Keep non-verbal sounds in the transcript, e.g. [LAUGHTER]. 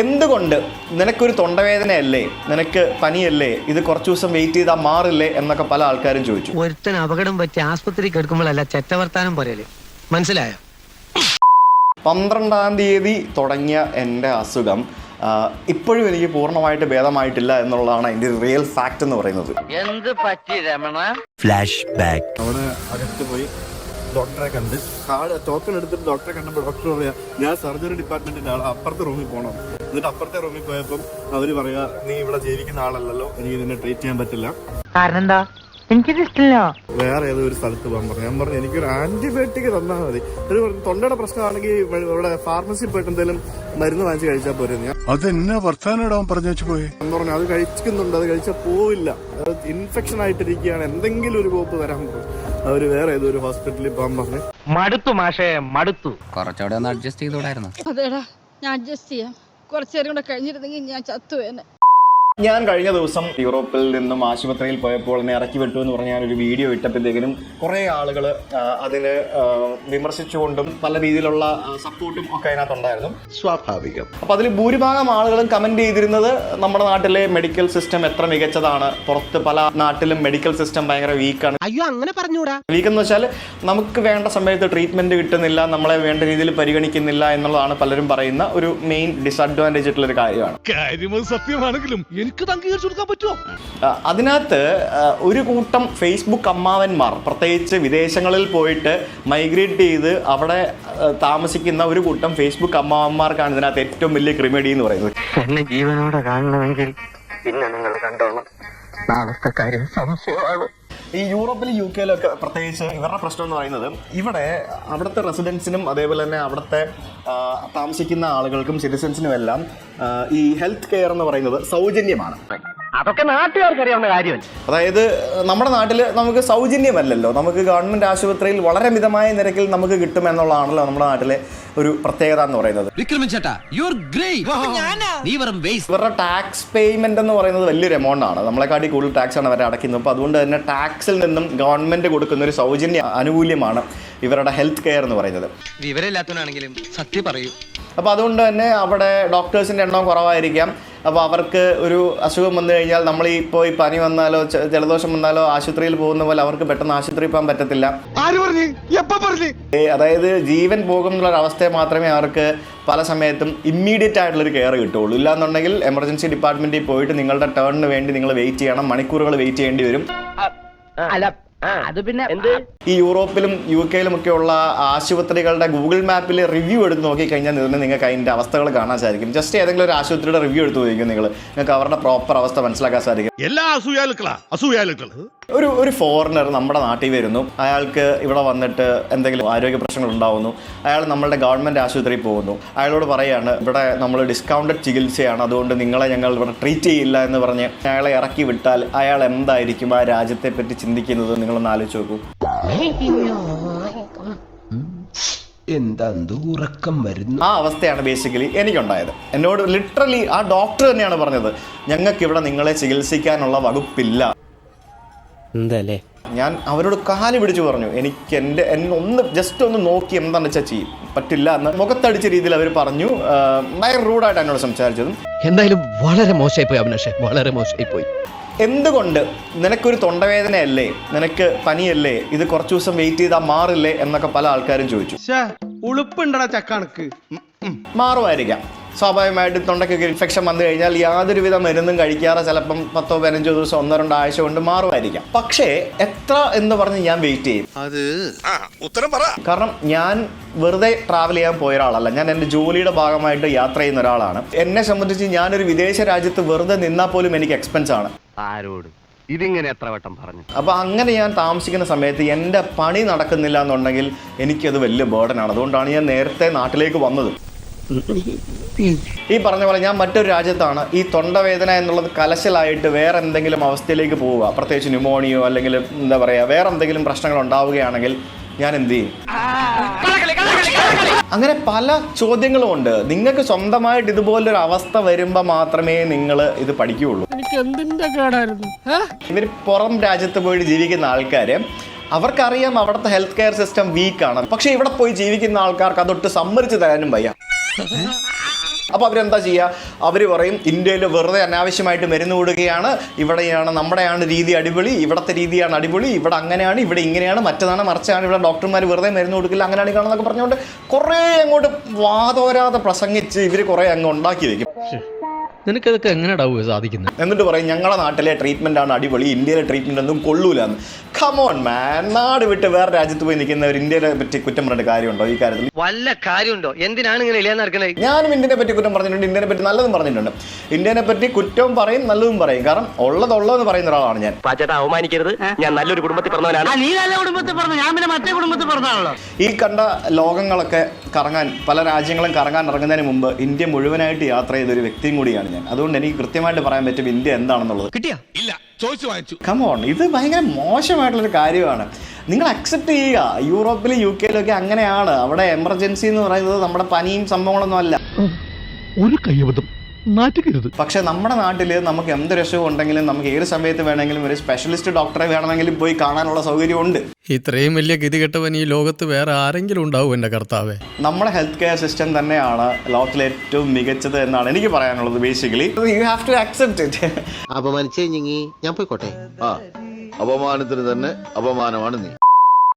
എന്തുകൊണ്ട് നിനക്കൊരു തൊണ്ടവേദനയല്ലേ? നിനക്ക് പനിയല്ലേ? ഇത് കുറച്ച് ദിവസം വെയിറ്റ് ചെയ്താൽ മാറില്ലേ? എന്നൊക്കെ പല ആൾക്കാരും ചോദിച്ചു. ഒരുത്തൻ അപകടം പറ്റി ആസ്പത്രി കിടക്കുമ്പോഴല്ല ചെറ്റവർത്താനം പറയൽ മനസ്സിലായോ? പന്ത്രണ്ടാം തീയതി തുടങ്ങിയ എന്റെ അസുഖം ഇപ്പോഴും എനിക്ക് പൂർണമായിട്ട് ഭേദമായിട്ടില്ല എന്നുള്ളതാണ് അതിന്റെ റിയൽ ഫാക്റ്റ് എന്ന് പറയുന്നത്. എന്ത് പറ്റി രമണ? അവിടെ അകത്ത് പോയി ഡോക്ടറെ കണ്ട്. കാർഡ് ടോക്കൺ എടുത്തിട്ട് ഡോക്ടറെ കണ്ടപ്പോൾ ഡോക്ടർ പറയാ ഞാൻ സർജറി ഡിപ്പാർട്ട്മെന്റിന്റെ ആൾ അപ്പുറത്തെ റൂമിൽ പോകണം എന്നിട്ട് അപ്പുറത്തെ റൂമിൽ പോയപ്പോൾ അവർ പറയാ നീ ഇവിടെ ജീവിക്കുന്ന ആളല്ലല്ലോ എനിക്ക് നിന്നെ ട്രീറ്റ് ചെയ്യാൻ പറ്റില്ല. കാരണം എന്താ? എനിക്കിത് ഇഷ്ടമില്ല വേറെ ഏതോ ഒരു സ്ഥലത്ത് പോകാൻ പറഞ്ഞു. ഞാൻ പറഞ്ഞു എനിക്കൊരു ആന്റിബയോട്ടിക് തന്നാൽ മതി. ഒരു പറഞ്ഞു തൊണ്ടയുടെ പ്രശ്നമാണെങ്കിൽ ഇവിടെ- ഫാർമസിയിൽ പോയിട്ട് എന്തെങ്കിലും മരുന്ന് വാങ്ങിച്ച് കഴിച്ചാൽ പോരെ ഞാൻ അതെന്നാ വർത്താനം പറഞ്ഞു വെച്ച് പോയി? എന്ന് പറഞ്ഞു അത് കഴിക്കുന്നുണ്ട് അത് കഴിച്ചാൽ പോവില്ല. അത് ഇൻഫെക്ഷൻ ആയിട്ടിരിക്കുകയാണ്. എന്തെങ്കിലും ഒരു പോപ്പ് വരാൻ പോകും. അവർ വേറെ ഏതോ ഒരു ഹോസ്പിറ്റലിൽ പോകാൻ പറഞ്ഞു. മടുത്തു മാഷേ മടുത്തു. കുറച്ചുകൂടെ ഒന്ന് അഡ്ജസ്റ്റ് ചെയ്തോടായിരുന്നു അതേടാ ഞാൻ അഡ്ജസ്റ്റ് ചെയ്യാം. കുറച്ചു നേരം കൂടെ കഴിഞ്ഞിരുന്നെങ്കിൽ ഞാൻ ചത്തുവേനെ ഞാൻ കഴിഞ്ഞ ദിവസം യൂറോപ്പിൽ നിന്നും ആശുപത്രിയിൽ പോയപ്പോൾ എന്നെ ഇറക്കി വിട്ടു എന്ന് പറഞ്ഞ ഒരു വീഡിയോ ഇട്ടപ്പോഴത്തേക്കിനും കുറേ ആളുകൾ അതിന് വിമർശിച്ചുകൊണ്ടും പല രീതിയിലുള്ള സപ്പോർട്ടും ഒക്കെ അതിനകത്തുണ്ടായിരുന്നു. സ്വാഭാവികം. അപ്പോൾ അതിൽ ഭൂരിഭാഗം ആളുകളും കമന്റ് ചെയ്തിരുന്നത് നമ്മുടെ നാട്ടിലെ മെഡിക്കൽ സിസ്റ്റം എത്ര മികച്ചതാണ്. പുറത്ത് പല നാട്ടിലും മെഡിക്കൽ സിസ്റ്റം ഭയങ്കര വീക്കാണ് അയ്യോ അങ്ങനെ പറഞ്ഞൂടാ. വീക്ക് എന്ന് വെച്ചാൽ നമുക്ക് വേണ്ട സമയത്ത് ട്രീറ്റ്മെന്റ് കിട്ടുന്നില്ല നമ്മളെ വേണ്ട രീതിയിൽ പരിഗണിക്കുന്നില്ല എന്നുള്ളതാണ് പലരും പറയുന്ന ഒരു മെയിൻ ഡിസഡ്വാന്റേജ് ആയിട്ടുള്ള ഒരു കാര്യമാണ് സത്യമാണെങ്കിലും എനിക്ക് അംഗീകരിച്ചു കൊടുക്കാൻ പറ്റുമോ? അതിനകത്ത് ഒരു കൂട്ടം ഫേസ്ബുക്ക് അമ്മാവന്മാർ പ്രത്യേകിച്ച് വിദേശങ്ങളിൽ പോയിട്ട് മൈഗ്രേറ്റ് ചെയ്ത് അവിടെ താമസിക്കുന്ന ഒരു കൂട്ടം ഫേസ്ബുക്ക് അമ്മാവന്മാർക്കാണ് ഇതിനകത്ത് ഏറ്റവും വലിയ ക്രിമിഡി എന്ന് പറയുന്നത്. എന്നെ ജീവനോടെ കാണണമെങ്കിൽ പിന്നെ നിങ്ങൾ കണ്ടോളാം നാളത്തെ കാര്യം സംശയമാണ്. ഈ യൂറോപ്പിലും യു കെയിലൊക്കെ പ്രത്യേകിച്ച് ഇവരുടെ പ്രശ്നം എന്ന് പറയുന്നത് ഇവിടെ അവിടുത്തെ റെസിഡൻസിനും അതേപോലെ തന്നെ അവിടുത്തെ താമസിക്കുന്ന ആളുകൾക്കും സിറ്റിസൻസിനും എല്ലാം ഈ ഹെൽത്ത് കെയർ എന്ന് പറയുന്നത് സൗജന്യമാണ്. അതൊക്കെ നാട്ടുകാർക്ക് അറിയാവുന്ന കാര്യമല്ല അതായത് നമ്മുടെ നാട്ടിൽ നമുക്ക് സൗജന്യമല്ലല്ലോ. നമുക്ക് ഗവൺമെന്റ് ആശുപത്രിയിൽ വളരെ മിതമായ നിരക്കിൽ നമുക്ക് കിട്ടുമെന്നുള്ളതാണല്ലോ നമ്മുടെ നാട്ടിലെ ഒരു പ്രത്യേകത എന്ന് പറയുന്നത് ഇവരുടെ ടാക്സ് പേയ്മെന്റ് എന്ന് പറയുന്നത് വലിയൊരു എമൗണ്ട് ആണ്. നമ്മളെക്കാട്ടി കൂടുതൽ ടാക്സ് ആണ് അവരെ അടയ്ക്കുന്നത്. അപ്പോൾ അതുകൊണ്ട് തന്നെ ടാക്സിൽ നിന്നും ഗവൺമെന്റ് കൊടുക്കുന്ന ഒരു സൗജന്യ ആനുകൂല്യമാണ് ഇവരുടെ ഹെൽത്ത് കെയർ എന്ന് പറയുന്നത്. വിവരമില്ലാത്തവനാണെങ്കിലും സത്യം പറയൂ. അപ്പോൾ അതുകൊണ്ട് തന്നെ അവിടെ ഡോക്ടേഴ്സിന്റെ എണ്ണം കുറവായിരിക്കാം. അപ്പോൾ അവർക്ക് ഒരു അസുഖം വന്നു കഴിഞ്ഞാൽ നമ്മൾ ഈ ഇപ്പോൾ ഈ പനി വന്നാലോ ജലദോഷം വന്നാലോ ആശുപത്രിയിൽ പോകുന്ന പോലെ അവർക്ക് പെട്ടെന്ന് ആശുപത്രിയിൽ പോകാൻ പറ്റത്തില്ല. അതായത് ജീവൻ പോകും എന്നുള്ള അവസ്ഥയെ മാത്രമേ അവർക്ക് പല സമയത്തും ഇമ്മീഡിയറ്റ് ആയിട്ടുള്ളൊരു കെയർ കിട്ടുള്ളൂ ഇല്ലാന്നുണ്ടെങ്കിൽ എമർജൻസി ഡിപ്പാർട്ട്മെന്റിൽ പോയിട്ട് നിങ്ങളുടെ ടേണിന് വേണ്ടി നിങ്ങൾ വെയിറ്റ് ചെയ്യണം മണിക്കൂറുകൾ വെയിറ്റ് ചെയ്യേണ്ടി വരും. അല്ല അത് പിന്നെ എന്ത്? ഈ യൂറോപ്പിലും യു കെയിലും ഒക്കെ ഉള്ള ആശുപത്രികളുടെ ഗൂഗിൾ മാപ്പിൽ റിവ്യൂ എടുത്ത് നോക്കിക്കഴിഞ്ഞാൽ തന്നെ നിങ്ങൾക്ക് അതിന്റെ അവസ്ഥകൾ കാണാൻ സാധിക്കും. ജസ്റ്റ് ഏതെങ്കിലും ഒരു ആശുപത്രിയുടെ റിവ്യൂ എടുത്ത് നോക്കിക്കും നിങ്ങൾ നിങ്ങൾക്ക് അവരുടെ പ്രോപ്പർ അവസ്ഥ മനസ്സിലാക്കാൻ സാധിക്കും. എല്ലാ അസൂയാലുക്കളാ അസൂയാലുക്കൾ ഒരു ഒരു ഫോറിനർ നമ്മുടെ നാട്ടിൽ വരുന്നു. അയാൾക്ക് ഇവിടെ വന്നിട്ട് എന്തെങ്കിലും ആരോഗ്യ പ്രശ്നങ്ങൾ ഉണ്ടാവുന്നു. അയാൾ നമ്മളുടെ ഗവൺമെന്റ് ആശുപത്രിയിൽ പോകുന്നു. അയാളോട് പറയാണ് ഇവിടെ നമ്മൾ ഡിസ്കൗണ്ടഡ് ചികിത്സയാണ്. അതുകൊണ്ട് നിങ്ങളെ ഞങ്ങൾ ഇവിടെ ട്രീറ്റ് ചെയ്യില്ല എന്ന് പറഞ്ഞ് അയാളെ ഇറക്കി വിട്ടാൽ അയാൾ എന്തായിരിക്കും ആ രാജ്യത്തെ പറ്റി ചിന്തിക്കുന്നത് നിങ്ങളൊന്ന് ആലോചിച്ച് നോക്കൂ. എന്താ ഉറക്കം വരുന്നു? ആ അവസ്ഥയാണ് ബേസിക്കലി എനിക്കുണ്ടായത്. എന്നോട് ലിറ്ററലി ആ ഡോക്ടർ തന്നെയാണ് പറഞ്ഞത് ഞങ്ങൾക്ക് ഇവിടെ നിങ്ങളെ ചികിത്സിക്കാനുള്ള വകുപ്പില്ല. എന്തല്ലേ? ഞാൻ അവരോട് കാലി പിടിച്ചു പറഞ്ഞു എനിക്ക് എന്റെ എന്നെ ഒന്ന് ജസ്റ്റ് ഒന്ന് നോക്കി എന്താണെന്ന് വെച്ചാൽ ചെയ്യും പറ്റില്ല എന്ന്. മുഖത്തടിച്ച രീതിയിൽ അവർ പറഞ്ഞു ഭയങ്കര റൂഡായിട്ട് എന്നോട് സംസാരിച്ചതും. എന്തായാലും വളരെ മോശമായി പോയി അഭിലാഷേ വളരെ മോശമായി പോയി എന്തുകൊണ്ട്? നിനക്കൊരു തൊണ്ടവേദനയല്ലേ? നിനക്ക് പനിയല്ലേ? ഇത് കുറച്ചു ദിവസം വെയിറ്റ് ചെയ്താൽ മാറില്ലേ? എന്നൊക്കെ പല ആൾക്കാരും ചോദിച്ചു. ഉളുപ്പുണ്ടടാ ചക്കണക്ക്. മാറുമായിരിക്കാം. സ്വാഭാവികമായിട്ടും തൊണ്ടയ്ക്കൊക്കെ ഇൻഫെക്ഷൻ വന്നു കഴിഞ്ഞാൽ യാതൊരുവിധ മരുന്നും കഴിക്കാതെ ചിലപ്പം പത്തോ പതിനഞ്ചോ ദിവസം ഒന്നോ രണ്ടോ ആഴ്ച കൊണ്ട് മാറുമായിരിക്കാം. പക്ഷേ എത്ര എന്ന് പറഞ്ഞ് ഞാൻ വെയിറ്റ് ചെയ്യും. അത് ഉത്തരം പറ. കാരണം ഞാൻ വെറുതെ ട്രാവൽ ചെയ്യാൻ പോയ ഒരാളല്ല. ഞാൻ എന്റെ ജോലിയുടെ ഭാഗമായിട്ട് യാത്ര ചെയ്യുന്ന ഒരാളാണ്. എന്നെ സംബന്ധിച്ച് ഞാനൊരു വിദേശ രാജ്യത്ത് വെറുതെ നിന്നാൽ പോലും എനിക്ക് എക്സ്പെൻസ് ആണ്. ആരോട്? ഇതിങ്ങനെ എത്ര വട്ടം പറഞ്ഞു? അപ്പോൾ അങ്ങനെ ഞാൻ താമസിക്കുന്ന സമയത്ത് എന്റെ പണി നടക്കുന്നില്ല എന്നുണ്ടെങ്കിൽ എനിക്കത് വലിയ ബേർഡനാണ് അതുകൊണ്ടാണ് ഞാൻ നേരത്തെ നാട്ടിലേക്ക് വന്നത്. ഈ പറഞ്ഞ പോലെ ഞാൻ മറ്റൊരു രാജ്യത്താണ്. ഈ തൊണ്ടവേദന എന്നുള്ളത് കലശലായിട്ട് വേറെ എന്തെങ്കിലും അവസ്ഥയിലേക്ക് പോവുക. പ്രത്യേകിച്ച് ന്യൂമോണിയോ അല്ലെങ്കിൽ എന്താ പറയുക വേറെ എന്തെങ്കിലും പ്രശ്നങ്ങൾ ഉണ്ടാവുകയാണെങ്കിൽ ഞാൻ എന്ത് ചെയ്യും? അങ്ങനെ പല ചോദ്യങ്ങളും ഉണ്ട്. നിങ്ങൾക്ക് സ്വന്തമായിട്ട് ഇതുപോലൊരു അവസ്ഥ വരുമ്പോൾ മാത്രമേ നിങ്ങൾ ഇത് പഠിക്കുകയുള്ളൂ. ഇവർ പുറം രാജ്യത്ത് പോയിട്ട് ജീവിക്കുന്ന ആൾക്കാർ അവർക്കറിയാം അവിടുത്തെ ഹെൽത്ത് കെയർ സിസ്റ്റം വീക്കാണ് പക്ഷെ ഇവിടെ പോയി ജീവിക്കുന്ന ആൾക്കാർക്ക് അതൊട്ട് സമ്മതിച്ചു തരാനും വയ്യ. [LAUGHS] അപ്പോൾ അവരെന്താ ചെയ്യുക അവർ പറയും ഇന്ത്യയിൽ വെറുതെ അനാവശ്യമായിട്ട് മരുന്ന് കൂടുകയാണ് ഇവിടെയാണ് നമ്മുടെയാണ് രീതി അടിപൊളി ഇവിടുത്തെ രീതിയാണ് അടിപൊളി ഇവിടെ അങ്ങനെയാണ് ഇവിടെ ഇങ്ങനെയാണ് മറ്റതാണ് മറിച്ചാണ് ഇവിടെ ഡോക്ടർമാർ വെറുതെ മരുന്ന് കൊടുക്കില്ല അങ്ങനെയാണ് കാണുന്നൊക്കെ പറഞ്ഞുകൊണ്ട് കുറേ അങ്ങോട്ട് വാതോരാതെ പ്രസംഗിച്ച് ഇവർ കുറേ അങ്ങ് ഉണ്ടാക്കി വെക്കും നിനക്കതൊക്കെ എങ്ങനെയാടാവുക സാധിക്കുന്നത് എന്നിട്ട് പറയും ഞങ്ങളുടെ നാട്ടിലെ ട്രീറ്റ്മെന്റ് ആണ് അടിപൊളി ഇന്ത്യയിലെ ട്രീറ്റ്മെന്റ് ഒന്നും കൊള്ളൂലെന്ന്. കമോൺ മാൻ നാട് വിട്ട് വേറെ രാജ്യത്ത് പോയി നിൽക്കുന്നവർ ഇന്ത്യയെ പറ്റി കുറ്റം പറഞ്ഞിട്ട് കാര്യമുണ്ടോ ഈ കാര്യത്തിൽ? വല്ല കാര്യമുണ്ടോ? എന്തിനാണ് ഇങ്ങനെ ഇല്ലാന്ന് നടക്കുന്നത് ഞാനും ഇന്ത്യനെ പറ്റി കുറ്റം പറഞ്ഞിട്ടുണ്ട് ഇന്ത്യനെ പറ്റി നല്ലതും പറഞ്ഞിട്ടുണ്ട്. ഇന്ത്യനെ പറ്റി കുറ്റവും പറയും നല്ലതും പറയും. കാരണം ഉള്ളതുള്ളതെന്ന് പറയുന്ന ഒരാളാണ് ഞാൻ. പാചേട്ട അവമാനിക്കരുത്. ഞാൻ നല്ലൊരു കുടുംബത്തിൽ പറഞ്ഞവനാണ്. നീ നല്ല കുടുംബത്തിൽ പറഞ്ഞു? ഞാൻ പിന്നെ മറ്റേ കുടുംബത്തിൽ പറഞ്ഞാണല്ലോ ഈ കണ്ട ലോകങ്ങളൊക്കെ കറങ്ങാൻ പല രാജ്യങ്ങളും കറങ്ങാൻ ഇറങ്ങുന്നതിന് മുമ്പ് ഇന്ത്യ മുഴുവനായിട്ട് യാത്ര ചെയ്ത ഒരു വ്യക്തിയും കൂടിയാണ് ഞാൻ. അതുകൊണ്ട് എനിക്ക് കൃത്യമായിട്ട് പറയാൻ പറ്റും ഇന്ത്യ എന്താണെന്നുള്ളത്. കിട്ടിയാ? ഇല്ല ചോദിച്ചു വാങ്ങിച്ചു. കമോൺ ഇത് ഭയങ്കര മോശമായിട്ടുള്ളൊരു കാര്യമാണ്. നിങ്ങൾ അക്സെപ്റ്റ് ചെയ്യുക. യൂറോപ്പിലും യു കെയിലൊക്കെ അങ്ങനെയാണ്. അവിടെ എമർജൻസി എന്ന് പറയുന്നത് നമ്മുടെ പനിയും സംഭവങ്ങളൊന്നും അല്ല. ഒരു കയ്യബദ്ധം. നാറ്റുകരുത് പക്ഷെ നമ്മുടെ നാട്ടിൽ നമുക്ക് എന്ത് രക്ഷവും ഉണ്ടെങ്കിലും നമുക്ക് ഏത് സമയത്ത് വേണമെങ്കിലും ഒരു സ്പെഷ്യലിസ്റ്റ് ഡോക്ടറെ വേണമെങ്കിലും പോയി കാണാനുള്ള സൗകര്യമുണ്ട് ഇത്രയും വലിയ ഗതികെട്ടവൻ ഈ ലോകത്ത് വേറെ ആരെങ്കിലും ഉണ്ടാവും എന്റെ കർത്താവേ. നമ്മുടെ ഹെൽത്ത് കെയർ സിസ്റ്റം തന്നെയാണ് ലോകത്തിലെ ഏറ്റവും മികച്ചത് എന്നാണ് എനിക്ക് പറയാനുള്ളത് basically you have to accept it അപമാനിച്ചേ ഞാൻ പോയിക്കോട്ടെ? ആ. അപമാനത്തിന് തന്നെ അപമാനമാണ് നീ.